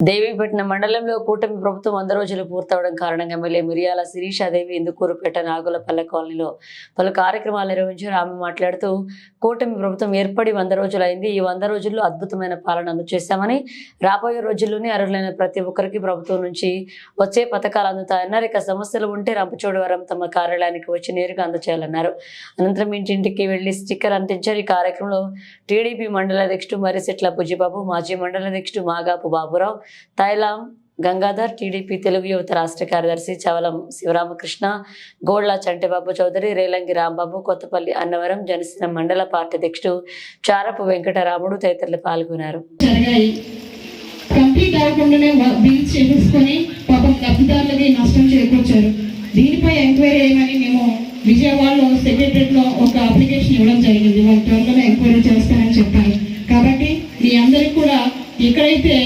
దేవీపట్నం మండలంలో కూటమి ప్రభుత్వం వంద రోజులు పూర్తవడం కారణంగా ఎమ్మెల్యే మిరియాల శిరీషాదేవి ఇందుకూరుపేట నాగులపల్లె కాలనీలో పలు కార్యక్రమాలు నిర్వహించారు. ఆమె మాట్లాడుతూ కూటమి ప్రభుత్వం ఏర్పడి వంద రోజులైంది. ఈ వంద రోజుల్లో అద్భుతమైన పాలన అందజేశామని రాబోయే రోజుల్లోనే అర్హులైన ప్రతి ఒక్కరికి ప్రభుత్వం నుంచి వచ్చే పథకాలు అందుతాయన్నారు. ఇక సమస్యలు ఉంటే రంపచోడవరం తమ కార్యాలయానికి వచ్చి నేరుగా అందజేయాలన్నారు అనంతరం ఇంటింటికి వెళ్ళి స్టిక్కర్ అంటించారు. ఈ కార్యక్రమంలో టీడీపీ మండల అధ్యక్షుడు మర్రిశెట్ల బుజ్జిబాబు మాజీ మండల అధ్యక్షుడు మాగాపు బాబురావు తైలాం గంగాధర్ టీడీపీ తెలుగు యువత రాష్ట్ర కార్యదర్శి చవలం శివరామకృష్ణ గోళ్ళ చంటిబాబు చౌదరి రేలంగి రాంబాబు కొత్తపల్లి అన్నవరం జనసేన మండల పార్టీ అధ్యక్షుడు చారపు వెంకటరాముడు తదితరులు పాల్గొన్నారు. కంప్లీట్ అవ్వకుండానే చేసేసుకొని పాపం లబ్ధిదారులకి నష్టం చేకూర్చారు. దీనిపై ఎంక్వైరీ చేయమని మేము విజయవాడలో ఒక అప్లికేషన్ ఇవ్వడం జరిగింది. త్వరలోనే ఎంక్వైరీ చెప్పారు. కాబట్టి మీ అందరికి కూడా ఎక్కడైతే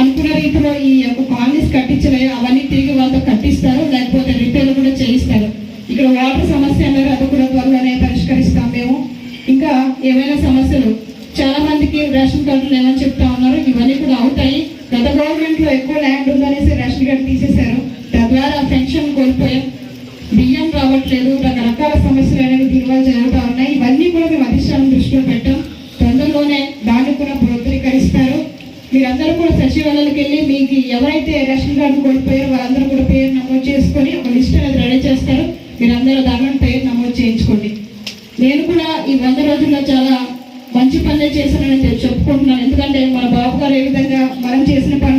అనుకున్న రీతిలో ఈ యొక్క కాలనీస్ కట్టించలేదో అవన్నీ తిరిగి వాళ్ళతో కట్టిస్తారు. లేకపోతే రిపేర్లు కూడా చేయిస్తారు. ఇక్కడ వాటర్ సమస్య అన్నారు. అది కూడా త్వరలోనే పరిష్కరిస్తాం మేము. ఇంకా ఏమైనా సమస్యలు? చాలా మందికి రేషన్ కార్డులు లేవని చెప్తా ఉన్నారు. ఇవన్నీ కూడా అవుతాయి. గత గవర్నమెంట్లో ఎక్కువ ల్యాండ్ ఉందనేసి రేషన్ కార్డు తీసేశారు. తద్వారా పెన్షన్ కోల్పోయాం. బియ్యం రావట్లేదు. రకరకాల సమస్యలు అనేవి దీనివల్ల జరుగుతూ ఉన్నాయి. ఇవన్నీ కూడా మేము అధిష్టానం దృష్టిలో పెట్టాం. తొందరలోనే దాన్ని కూడా పునరుద్ధరీకరిస్తారు. మీరందరూ కూడా సచివాలయాలకు వెళ్ళి మీకు ఎవరైతే రేషన్ కార్డు కోల్పోయారో వాళ్ళందరూ కూడా పేరు నమోదు చేసుకొని ఒక లిస్ట్ అనేది రెడీ చేస్తారు. మీరందరూ దానిలో పేరు నమోదు చేయించుకోండి. నేను కూడా ఈ వంద రోజుల్లో చాలా మంచి పనులు చేశానని చెప్పుకుంటున్నాను. ఎందుకంటే మన బాబు గారు ఏ విధంగా మనం చేసిన పని